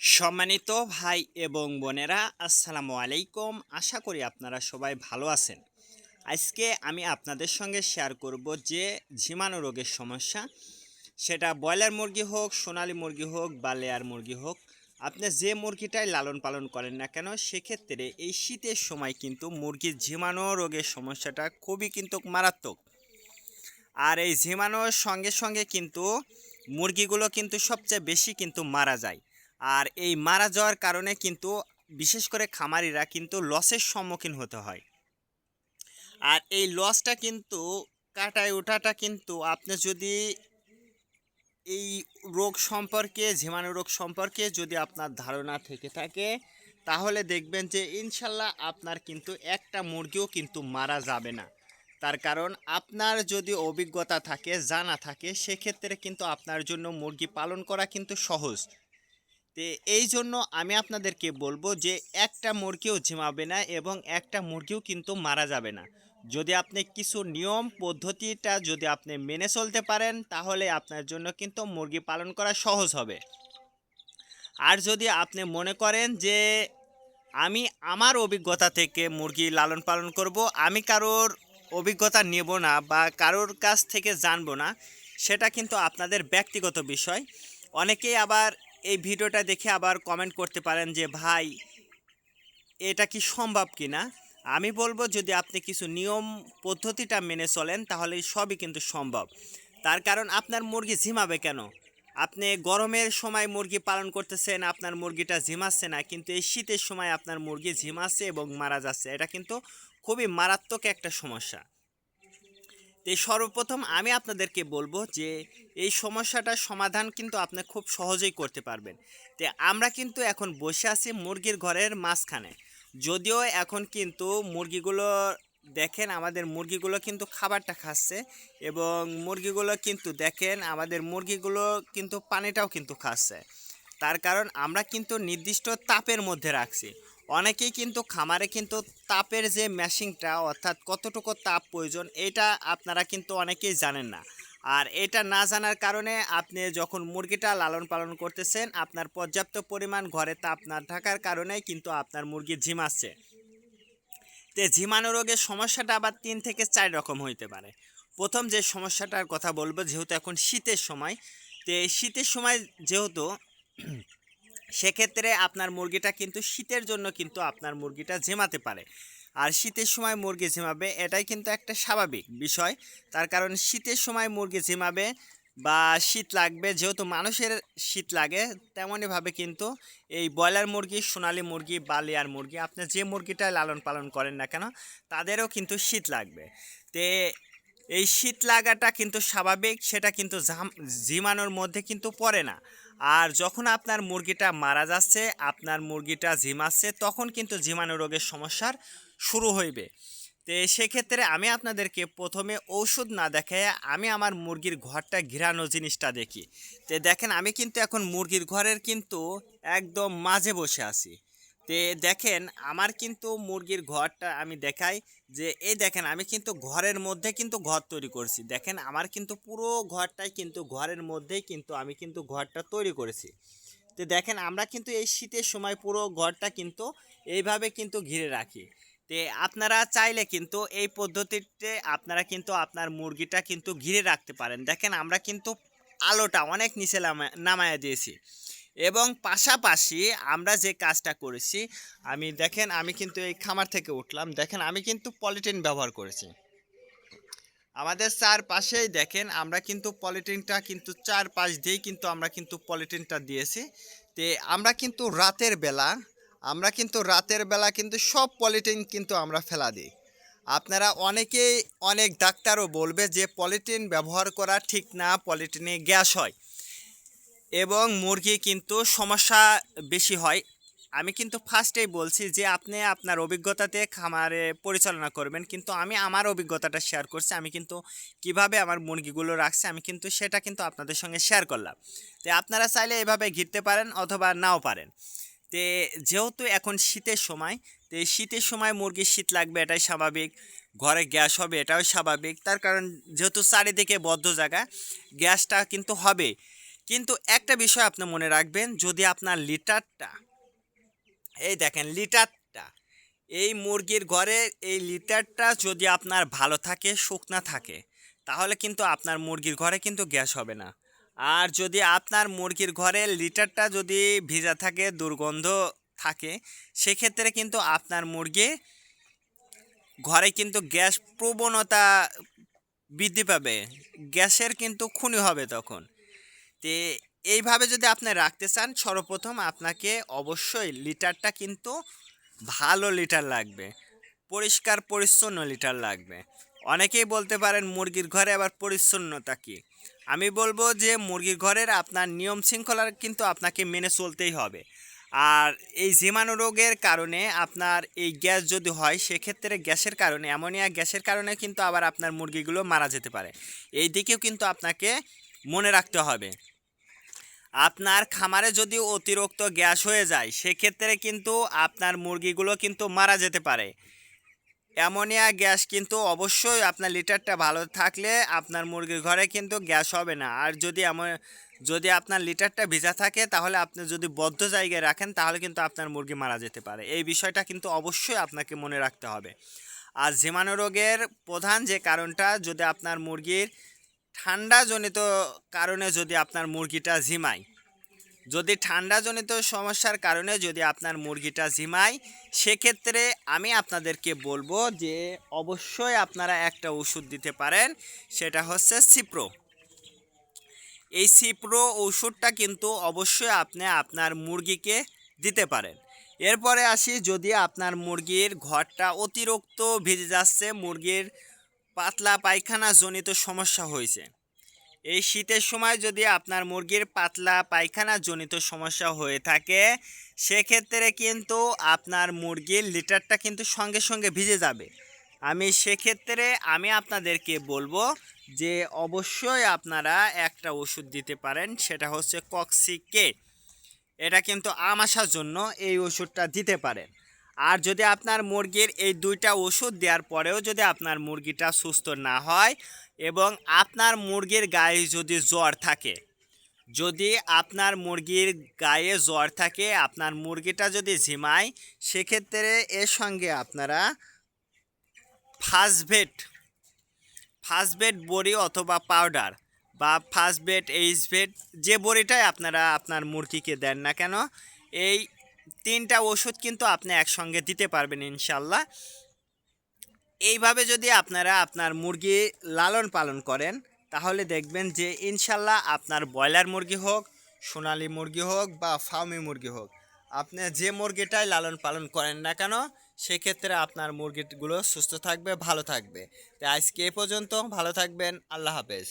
সম্মানিত ভাই এবং বোনেরা, আসসালামু আলাইকুম। আশা করি আপনারা সবাই ভালো আছেন। আজকে আমি আপনাদের সঙ্গে শেয়ার করব যে ঝিমানো রোগের সমস্যা, সেটা ব্রয়লার মুরগি হোক, সোনালী মুরগি হোক বা লেয়ার মুরগি হোক, আপনি যে মুরগিটাই লালন পালন করেন না কেন, সেক্ষেত্রে এই শীতের সময় কিন্তু মুরগির ঝিমানো রোগের সমস্যাটা খুবই কিন্তু মারাত্মক। আর এই ঝিমানোর সঙ্গে সঙ্গে কিন্তু মুরগিগুলো কিন্তু সবচেয়ে বেশি কিন্তু মারা যায়। আর এই মারা যাওয়ার কারণে কিন্তু বিশেষ করে খামারিরা কিন্তু লসের সম্মুখীন হতে হয়। আর এই লসটা কিন্তু কাটায় ওঠাটা কিন্তু আপনি যদি এই রোগ সম্পর্কে, ঝিমানো রোগ সম্পর্কে যদি আপনার ধারণা থেকে থাকে, তাহলে দেখবেন যে ইনশাল্লাহ আপনার কিন্তু একটা মুরগিও কিন্তু মারা যাবে না। তার কারণ আপনার যদি অভিজ্ঞতা থাকে, জানা থাকে, সেক্ষেত্রে কিন্তু আপনার জন্য মুরগি পালন করা কিন্তু সহজ। তো এই জন্য আমি আপনাদেরকে বলব যে একটা মুরগিও ঝিমাবে না এবং একটা মুরগিও কিন্তু মারা যাবে না। যদি আপনি কিছু নিয়ম, পদ্ধতিটা যদি আপনি মেনে চলতে পারেন, তাহলে আপনার জন্য কিন্তু মুরগি পালন করা সহজ হবে। আর যদি আপনি মনে করেন যে আমি আমার অভিজ্ঞতা থেকে মুরগি লালন পালন করব, আমি কারোর অভিজ্ঞতা নেব না বা কারোর কাছ থেকে জানব না, সেটা কিন্তু আপনাদের ব্যক্তিগত বিষয়। অনেকেই আবার এই ভিডিওটা দেখে আবার কমেন্ট করতে পারেন যে, ভাই, এটা কি সম্ভব কি না আমি বলব, যদি আপনি কিছু নিয়ম পদ্ধতিটা মেনে চলেন, তাহলে সবই কিন্তু সম্ভব। তার কারণ, আপনার মুরগি ঝিমাবে কেন? আপনি গরমের সময় মুরগি পালন করতেছেন, আপনার মুরগিটা ঝিমাচ্ছে না, কিন্তু এই শীতের সময় আপনার মুরগি ঝিমাচ্ছে এবং মারা যাচ্ছে। এটা কিন্তু খুবই মারাত্মক একটা সমস্যা। তো সর্বপ্রথম আমি আপনাদেরকে বলব যে এই সমস্যাটার সমাধান কিন্তু আপনি খুব সহজেই করতে পারবেন। তো আমরা কিন্তু এখন বসে আছি মুরগির ঘরের মাঝখানে। যদিও এখন কিন্তু মুরগিগুলো, দেখেন আমাদের মুরগিগুলো কিন্তু খাবারটা খাচ্ছে এবং মুরগিগুলো কিন্তু দেখেন আমাদের মুরগিগুলো কিন্তু পানিটাও কিন্তু খাচ্ছে। তার কারণ আমরা কিন্তু নির্দিষ্ট তাপের মধ্যে রাখছি। অনেকেই কিন্তু খামারে কিন্তু তাপের যে মেশিনটা, অর্থাৎ কতটুকু তাপ প্রয়োজন, এটা আপনারা কিন্তু অনেকেই জানেন না। আর এটা না জানার কারণে আপনি যখন মুরগিটা লালন পালন করতেছেন, আপনার পর্যাপ্ত পরিমাণ ঘরে তাপ না থাকার কারণে কিন্তু আপনার মুরগি ঝিমাচ্ছে তে ঝিমানো রোগের সমস্যাটা আবার তিন থেকে চার রকম হইতে পারে। প্রথম যে সমস্যাটার কথা বলব, যেহেতু এখন শীতের সময়, তো শীতের সময় যেহেতু সেক্ষেত্রে আপনার মুরগিটা কিন্তু শীতের জন্য কিন্তু আপনার মুরগিটা ঝিমাতে পারে। আর শীতের সময় মুরগি ঝিমাবে এটাই কিন্তু একটা স্বাভাবিক বিষয়। তার কারণ শীতের সময় মুরগি ঝিমাবে বা শীত লাগবে, যেহেতু মানুষের শীত লাগে, তেমনইভাবে কিন্তু এই ব্রয়লার মুরগি, সোনালী মুরগি বা লেয়ার মুরগি, আপনি যে মুরগিটা লালন পালন করেন না কেন, তাদেরও কিন্তু শীত লাগবে। তে এই শীত লাগাটা কিন্তু স্বাভাবিক, সেটা কিন্তু ঝিমানোর মধ্যে কিন্তু পড়ে না। আর যখন আপনার মুরগিটা মারা যাচ্ছে, আপনার মুরগিটা ঝিমাচ্ছে তখন কিন্তু ঝিমানো রোগের সমস্যার শুরু হইবে। তো সেক্ষেত্রে আমি আপনাদেরকে প্রথমে ঔষধ না দেখে আমি আমার মুরগির ঘরটা ঘিরানো জিনিসটা দেখি। তো দেখেন আমি কিন্তু এখন মুরগির ঘরের কিন্তু একদম মাঝে বসে আছি। তে দেখেন আমার কিন্তু মুরগির ঘরটা আমি দেখাই যে, এই দেখেন আমি কিন্তু ঘরের মধ্যে কিন্তু ঘর তৈরি করছি। দেখেন আমার কিন্তু পুরো ঘরটাই কিন্তু ঘরের মধ্যেই কিন্তু আমি কিন্তু ঘরটা তৈরি করেছি। তো দেখেন আমরা কিন্তু এই শীতের সময় পুরো ঘরটা কিন্তু এইভাবে কিন্তু ঘিরে রাখি। তে আপনারা চাইলে কিন্তু এই পদ্ধতিতে আপনারা কিন্তু আপনার মুরগিটা কিন্তু ঘিরে রাখতে পারেন। দেখেন আমরা কিন্তু আলোটা অনেক নিচে নামা- নামায়া দিয়েছি। এবং পাশাপাশি আমরা যে কাজটা করেছি, আমি দেখেন আমি কিন্তু এই খামার থেকে উঠলাম, দেখেন আমি কিন্তু পলিটিন ব্যবহার করেছি। আমাদের চারপাশেই দেখেন আমরা কিন্তু পলিটিনটা কিন্তু চারপাশ দিয়েই কিন্তু আমরা কিন্তু পলিটিনটা দিয়েছি। তে আমরা কিন্তু রাতের বেলা, আমরা কিন্তু রাতের বেলা কিন্তু সব পলিটিন কিন্তু আমরা ফেলা দিই। আপনারা অনেকেই, অনেক ডাক্তারও বলবে যে পলিটিন ব্যবহার করা ঠিক না পলিটিনে গ্যাস হয়। এবং মুরগি কিন্তু সমস্যা বেশি হয়। আমি কিন্তু ফার্স্টেই বলছি যে, আপনি আপনার অভিজ্ঞতাতে খামারে পরিচালনা করবেন, কিন্তু আমি আমার অভিজ্ঞতাটা শেয়ার করছি। আমি কিন্তু কীভাবে আমার মুরগিগুলো রাখছি, আমি কিন্তু সেটা কিন্তু আপনাদের সঙ্গে শেয়ার করলাম। তো আপনারা চাইলে এভাবে ঘিরতে পারেন অথবা নাও পারেন। তে যেহেতু এখন শীতের সময়, তো এই শীতের সময় মুরগির শীত লাগবে, এটাই স্বাভাবিক। ঘরে গ্যাস হবে, এটাও স্বাভাবিক। তার কারণ যেহেতু চারিদিকে বদ্ধ জায়গা, গ্যাসটা কিন্তু হবে। কিন্তু একটা বিষয় আপনি মনে রাখবেন, যদি আপনার লিটারটা, এই দেখেন লিটারটা, এই মুরগির ঘরে এই লিটারটা যদি আপনার ভালো থাকে, শুকনা থাকে, তাহলে কিন্তু আপনার মুরগির ঘরে কিন্তু গ্যাস হবে না। আর যদি আপনার মুরগির ঘরে লিটারটা যদি ভিজা থাকে, দুর্গন্ধ থাকে, সেক্ষেত্রে কিন্তু আপনার মুরগি ঘরে কিন্তু গ্যাস প্রবণতা বৃদ্ধি পাবে, গ্যাসের কিন্তু খুনি হবে তখন। তে এইভাবে যদি আপনি রাখতে চান, সর্বপ্রথম আপনাকে অবশ্যই লিটারটা কিন্তু ভালো লিটার লাগবে। পরিষ্কার, পরিচ্ছন্ন লিটার লাগবে। অনেকেই বলতে পারেন, মুরগির ঘরে আবার পরিচ্ছন্নতা কি? আমি বলব যে, মুরগির ঘরের আপনার নিয়ম শৃঙ্খলা কিন্তু আপনাকে মেনে চলতেই হবে। আর এই জীবাণু রোগের কারণে আপনার এই গ্যাস যদি হয়, সেক্ষেত্রে গ্যাসের কারণে, অ্যামোনিয়া গ্যাসের কারণে কিন্তু আবার আপনার মুরগিগুলো মারা যেতে পারে। এই দিকেও কিন্তু আপনাকে মনে রাখতে হবে। আপনার খামারে যদি অতিরিক্ত গ্যাস হয়ে যায়, সেক্ষেত্রে কিন্তু আপনার মুরগিগুলো কিন্তু মারা যেতে পারে। অ্যামোনিয়া গ্যাস কিন্তু অবশ্যই আপনার লিটারটা ভালো থাকলে আপনার মুরগির ঘরে কিন্তু গ্যাস হবে না। আর যদি যদি আপনার লিটারটা ভিজা থাকে, তাহলে আপনি যদি বদ্ধ জায়গায় রাখেন, তাহলে কিন্তু আপনার মুরগি মারা যেতে পারে। এই বিষয়টা কিন্তু অবশ্যই আপনাকে মনে রাখতে হবে। আর জীবাণু রোগের প্রধান যে কারণটা, যদি আপনার মুরগির ঠান্ডাজনিত কারণে যদি আপনার মুরগিটা ঝিমায়। যদি ঠান্ডাজনিত সমস্যার কারণে যদি আপনার মুরগিটা ঝিমায়, সেক্ষেত্রে আমি আপনাদেরকে বলব যে অবশ্যই আপনারা একটা ওষুধ দিতে পারেন, সেটা হচ্ছে সিপ্রো। এই সিপ্রো ওষুধটা কিন্তু অবশ্যই আপনি আপনার মুরগিকে দিতে পারেন। এরপরে আসি, যদি আপনার মুরগির ঘরটা অতিরিক্ত ভিজে যাচ্ছে, মুরগির পাতলা পায়খানা জনিত সমস্যা হয়েছে। এই শীতের সময় যদি আপনার মুরগির পাতলা পায়খানা জনিত সমস্যা হয়ে থাকে, সেক্ষেত্রে কিন্তু আপনার মুরগির লিটারটা কিন্তু সঙ্গে সঙ্গে ভিজে যাবে। আমি সেক্ষেত্রে আমি আপনাদেরকে বলব যে অবশ্যই আপনারা একটা ওষুধ দিতে পারেন, সেটা হচ্ছে কক্সিকে এটা কিন্তু আমাশার জন্য এই ওষুধটা দিতে পারেন। আর যদি আপনার মুরগির এই দুইটা ওষুধ দেওয়ার পরেও যদি আপনার মুরগিটা সুস্থ না হয় এবং আপনার মুরগির গায়ে যদি জ্বর থাকে, যদি আপনার মুরগির গায়ে জ্বর থাকে, আপনার মুরগিটা যদি ঝিমায়, সেক্ষেত্রে এর সঙ্গে আপনারা ফাসভেট ফাসভেট বড়ি অথবা পাউডার বা ফাসভেট এইচভেট যে বড়িটাই আপনারা আপনার মুরগিকে দেন না কেন, এই তিনটা ওষুধ কিন্তু আপনি একসঙ্গে দিতে পারবেন ইনশাল্লাহ এইভাবে যদি আপনারা আপনার মুরগি লালন পালন করেন, তাহলে দেখবেন যে ইনশাল্লাহ আপনার ব্রয়লার মুরগি হোক, সোনালি মুরগি হোক বা ফার্মি মুরগি হোক, আপনি যে মুরগিটাই লালন পালন করেন না কেন, সেক্ষেত্রে আপনার মুরগিগুলো সুস্থ থাকবে, ভালো থাকবে। তাই আজকে এ পর্যন্ত, ভালো থাকবেন, আল্লাহ হাফেজ।